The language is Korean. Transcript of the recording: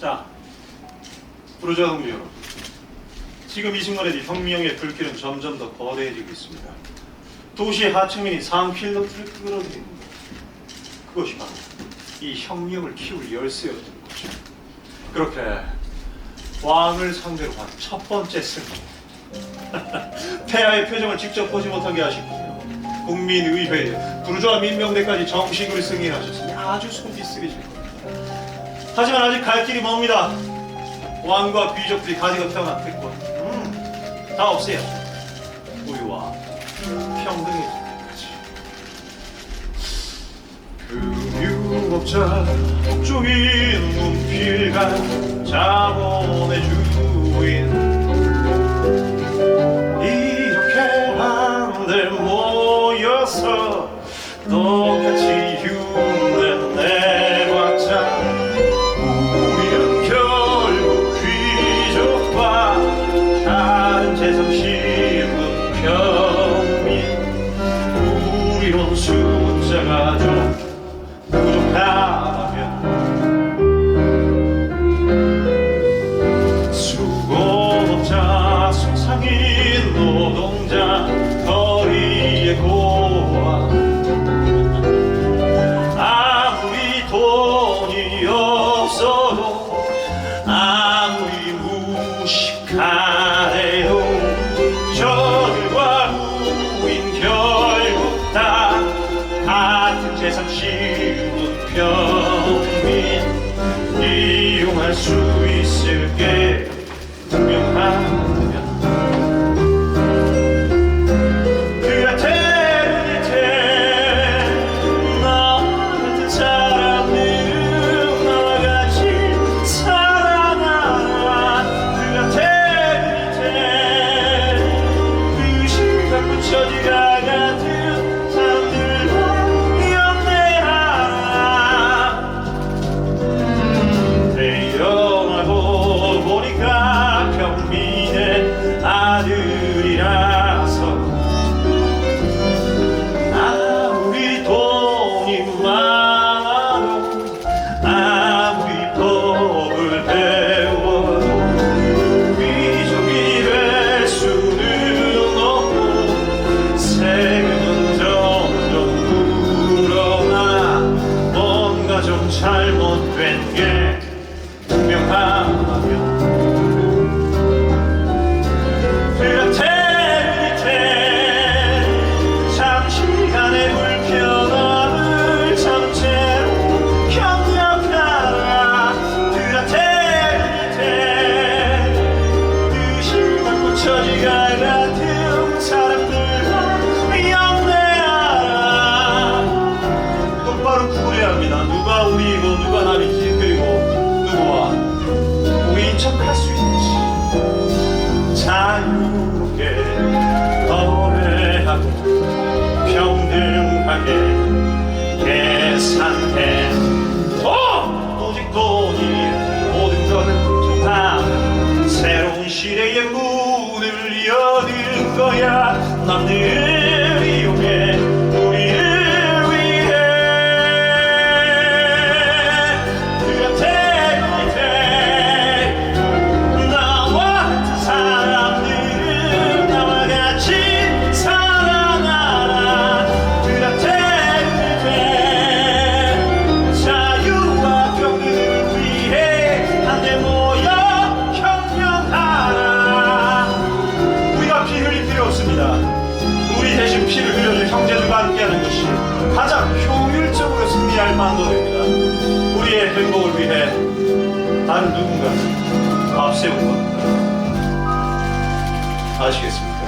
자, 부르주아 동지 여러분. 지금 이 순간에도 혁명의 불길은 점점 더 거대해지고 있습니다. 도시의 하층민이 상필로트를 끌어들입니다. 그것이 바로 이 혁명을 키울 열쇠였던 거죠. 그렇게 왕을 상대로 한 첫 번째 승리. 폐하의 표정을 직접 보지 못하게 하시고요. 국민의회, 부르주아 민명대까지 정식으로 승인하셨으니 아주 쓰리실 겁니다. 하지만 아직 갈 길이 멉니다. 왕과 귀족들이 가지고 태어난 태권, 음, 다. 우리와 평등해질 때까지. 금융업자 쪽인 문필가 자본의 주인 아무리 무식하대도 저들과 후인 결국 다 같은 재산 신분 평민 이용할 수 구분해야 합니다. 누가 우리이고 누가 남인지 그리고 누구와 우리인 척할 수 있는지. 자유롭게 거래하고 평등하게 계산해. 어! 오직 돈이 모든 걸 정하는 새로운 시대의 문을 여는 거야. 남들 방법입니다 우리의 행복을 위해 다른 누군가를 앞세운 겁니다 아시겠습니까?